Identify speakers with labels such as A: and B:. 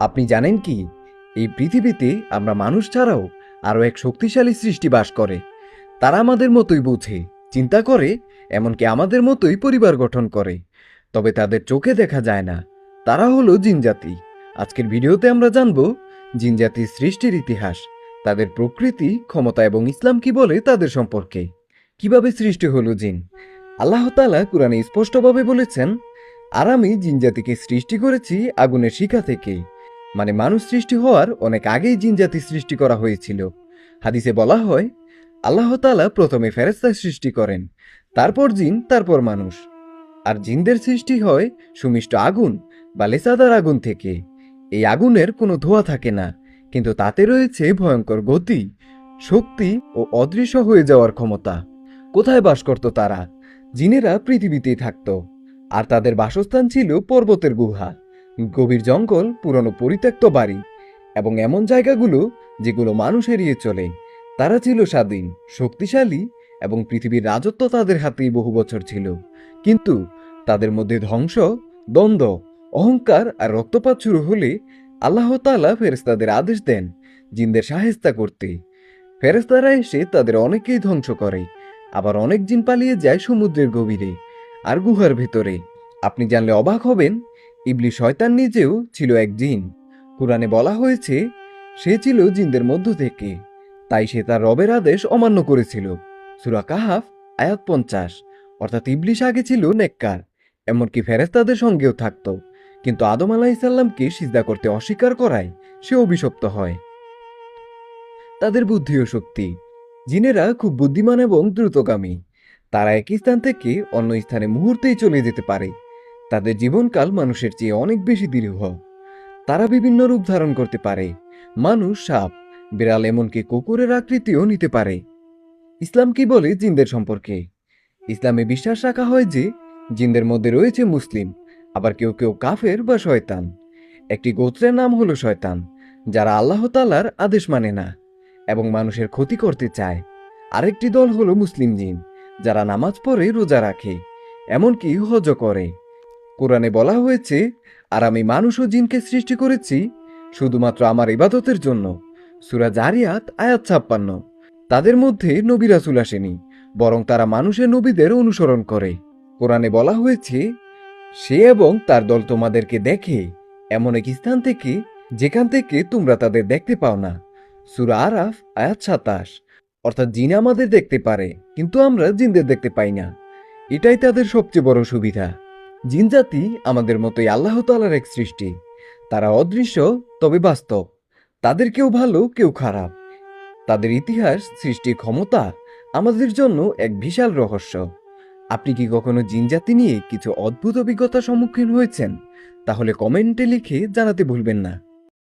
A: আপনি জানেন কি? এই পৃথিবীতে আমরা মানুষ ছাড়াও আরও এক শক্তিশালী সৃষ্টি বাস করে। তারা আমাদের মতোই বোঝে, চিন্তা করে, এমনকি আমাদের মতোই পরিবার গঠন করে। তবে তাদের চোখে দেখা যায় না। তারা হলো জিনজাতি। আজকের ভিডিওতে আমরা জানব, জিনজাতির সৃষ্টির ইতিহাস, তাদের প্রকৃতি, ক্ষমতা এবং ইসলাম কি বলে তাদের সম্পর্কে। কীভাবে সৃষ্টি হলো জিন? আল্লাহ তাআলা কোরআনে স্পষ্টভাবে বলেছেন, আর আমি জিনজাতিকে সৃষ্টি করেছি আগুনের শিখা থেকে। মানে মানুষ সৃষ্টি হওয়ার অনেক আগেই জিনজাতি সৃষ্টি করা হয়েছিল। হাদিসে বলা হয়, আল্লাহ তাআলা প্রথমে ফেরেস্তা সৃষ্টি করেন, তারপর জিন, তারপর মানুষ। আর জিনদের সৃষ্টি হয় সুমিষ্ট আগুন বা লেসাদার আগুন থেকে। এই আগুনের কোনো ধোঁয়া থাকে না, কিন্তু তাতে রয়েছে ভয়ঙ্কর গতি, শক্তি ও অদৃশ্য হয়ে যাওয়ার ক্ষমতা। কোথায় বাস করত তারা? জিনেরা পৃথিবীতেই থাকত, আর তাদের বাসস্থান ছিল পর্বতের গুহা। গভীর জঙ্গল, পুরনো পরিত্যক্ত বাড়ি এবং এমন জায়গাগুলো যেগুলো মানুষ এড়িয়ে চলে। তারা ছিল স্বাধীন, শক্তিশালী এবং পৃথিবীর রাজত্ব তাদের হাতেই বহু বছর ছিল। কিন্তু তাদের মধ্যে ধ্বংস, দ্বন্দ্ব, অহংকার আর রক্তপাত শুরু হলে আল্লাহ তাআলা ফেরেস্তাদের আদেশ দেন জিনদের সাহেস্তা করতে। ফেরেস্তারা এসে তাদের অনেকেই ধ্বংস করে। আবার অনেক জিন পালিয়ে যায় সমুদ্রের গভীরে আর গুহার ভেতরে। আপনি জানলে অবাক হবেন ইবলি শয়তান নিজেও ছিল এক জিন। কোরআনে বলা হয়েছে, সে ছিল জিনদের মধ্য থেকে, তাই সে তার রবের আদেশ অমান্য করেছিল। সুরা কাহাফ, আয়াত পঞ্চাশ। অর্থাৎ ইবলিশ আগে ছিল নেককার, এমনকি ফেরেস্তাদের সঙ্গেও থাকত। কিন্তু আদম আলাহিসাল্লামকে সিজদা করতে অস্বীকার করায় সে অভিশপ্ত হয়। তাদের বুদ্ধি ও শক্তি। জিনেরা খুব বুদ্ধিমান এবং দ্রুতগামী। তারা এক স্থান থেকে অন্য স্থানে মুহূর্তেই চলে যেতে পারে। তাদের জীবনকাল মানুষের চেয়ে অনেক বেশি দীর্ঘ তারা বিভিন্ন রূপ ধারণ করতে পারে। মানুষ সাপ, বিড়াল এমনকি কুকুরের আকৃতিও নিতে পারে। ইসলাম কি বলে জিনদের সম্পর্কে? ইসলামে বিশ্বাস রাখা হয় যে, জিনদের মধ্যে রয়েছে মুসলিম, আবার কেউ কেউ কাফের বা শয়তান। একটি গোত্রের নাম হলো শয়তান, যারা আল্লাহ তালার আদেশ মানে না, এবং মানুষের ক্ষতি করতে চায়। আরেকটি দল হলো মুসলিম জিন, যারা নামাজ পড়ে, রোজা রাখে, এমনকি হজ করে। কোরআনে বলা হয়েছে, আর আমি মানুষ ও জিনকে সৃষ্টি করেছি শুধুমাত্র আমার ইবাদতের জন্য। সুরা জারিয়াত, আয়াত ছাপ্পান্ন। তাদের মধ্যে নবী রাসুল আসেনি, বরং তারা মানুষের নবীদের অনুসরণ করে। কোরআনে বলা হয়েছে, সে এবং তার দল তোমাদেরকে দেখে, এমন এক স্থান থেকে, যেখান থেকে তোমরা তাদের দেখতে পাও না। সুরা আরাফ, আয়াত সাতাশ। অর্থাৎ জিন আমাদের দেখতে পারে, কিন্তু আমরা জিনদের দেখতে পাই না। এটাই তাদের সবচেয়ে বড় সুবিধা। জিন জাতি আমাদের মতোই আল্লাহ তালার এক সৃষ্টি। তারা অদৃশ্য, তবে বাস্তব। তাদের কেউ ভালো, কেউ খারাপ। তাদের ইতিহাস সৃষ্টির ক্ষমতা আমাদের জন্য এক বিশাল রহস্য। আপনি কি কখনো জিনজাতি নিয়ে কিছু অদ্ভুত অভিজ্ঞতার সম্মুখীন হয়েছেন? তাহলে কমেন্টে লিখে জানাতে ভুলবেন না।